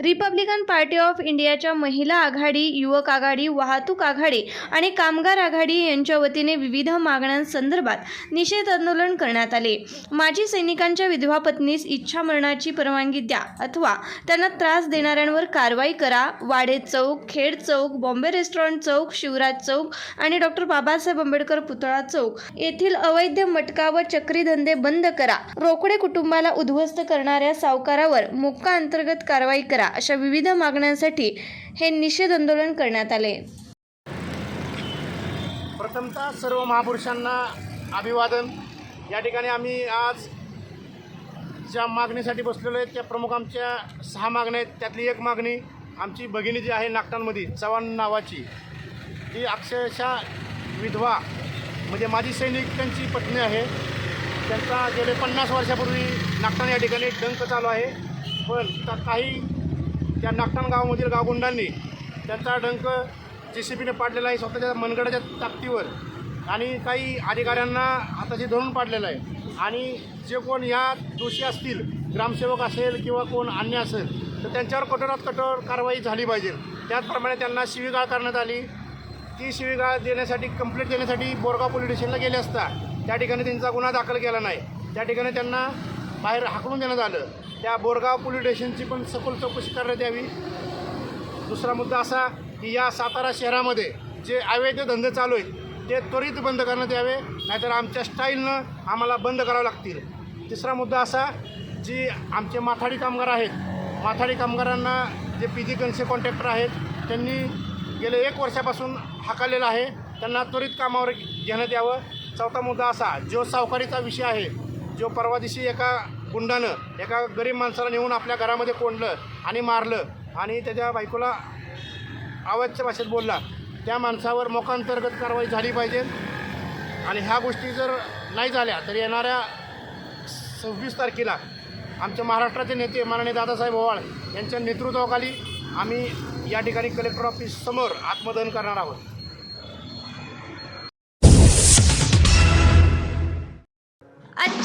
Republican party of इंडियाच्या महिला आघाडी युवक आघाडी वाहतूक आघाडी आणि कामगार आघाडी यांच्या वतीने विविध मागण्यांसंदर्भात निषेध आंदोलन करण्यात आले. माजी सैनिकांच्या विधवा पत्नीस इच्छा मरणाची परवानगी द्या अथवा त्यांना त्रास देणाऱ्यांवर कारवाई करा. वाडे चौक खेड चौक बॉम्बे रेस्टॉरंट चौक शिवराज चौक आणि डॉक्टर बाबासाहेब आंबेडकर पुतळा चौक येथील अवैध मटका व चक्री धंदे बंद करा. रोकडे कुटुंबाला उद्ध्वस्त करणाऱ्या सावकारावर मोक्का अंतर्गत कारवाई करा. अशा विविध मागण्यांसाठी हे निषेध आंदोलन करण्यात आले. प्रथमतः सर्व महापुरुषांना अभिवादन. या ठिकाणी आम्ही आज ज्या मागणीसाठी बसलेलो आहे त्या प्रमुख आमच्या सहा मागण्या आहेत. त्यातली एक मागणी आमची भगिनी जी आहे नागटांमध्ये चव्हाण नावाची ती अक्षरशः विधवा म्हणजे माजी सैनिकांची पत्नी आहे. त्यांचा गेले पन्नास वर्षापूर्वी नागटाण या ठिकाणी डंक चालू आहे. पण काही त्या नागटाण गावामधील गावगुंडांनी त्यांचा डंक जे सी बीने पाडलेला आहे स्वतःच्या मनगडाच्या ताकदीवर. आणि काही अधिकाऱ्यांना हाताशी धरून पाडलेलं आहे. आणि जे कोण या दोषी असतील ग्रामसेवक असेल किंवा कोण अन्य असेल तर त्यांच्यावर कठोरात कठोर कारवाई झाली पाहिजे. त्याचप्रमाणे त्यांना शिवीगाळ करण्यात आली. ती शिवीगाळ देण्यासाठी कंप्लेंट देण्यासाठी बोरगाव पोलीस स्टेशनला गेले असता त्या ठिकाणी त्यांचा गुन्हा दाखल केला नाही. त्या ठिकाणी त्यांना बाहेर हाकलून देण्यात आलं. त्या बोरगाव पोलीस स्टेशनची पण सखोल चौकशी करण्यात यावी. दुसरा मुद्दा असा की या सातारा शहरामध्ये जे अवैध धंदे चालू आहेत ते त्वरित बंद करण्यात यावे नाहीतर आमच्या स्टाईलनं आम्हाला बंद करावे लागतील. तिसरा मुद्दा असा जी आमचे माथाडी कामगार आहेत माथाडी कामगारांना जे पी जी कन्से कॉन्ट्रॅक्टर आहेत त्यांनी गेले एक वर्षापासून हाकाललेलं आहे. त्यांना त्वरित कामावर घेण्यात यावं. चौथा मुद्दा असा जो सावकारीचा विषय आहे जो परवा दिवशी एका गुंडानं एका गरीब माणसाला नेऊन आपल्या घरामध्ये कोंडलं आणि मारलं आणि त्याच्या बायकोला आवाजच्या भाषेत बोलला त्या माणसावर मोकांतर्गत कारवाई झाली पाहिजे. आणि ह्या गोष्टी जर नाही झाल्या तर येणाऱ्या सव्वीस तारखेला आमच्या महाराष्ट्राचे नेते माननीय दादासाहेब ओवाळ यांच्या नेतृत्वाखाली आम्ही या ठिकाणी कलेक्टर ऑफिस समोर आत्मदहन करणार आहोत.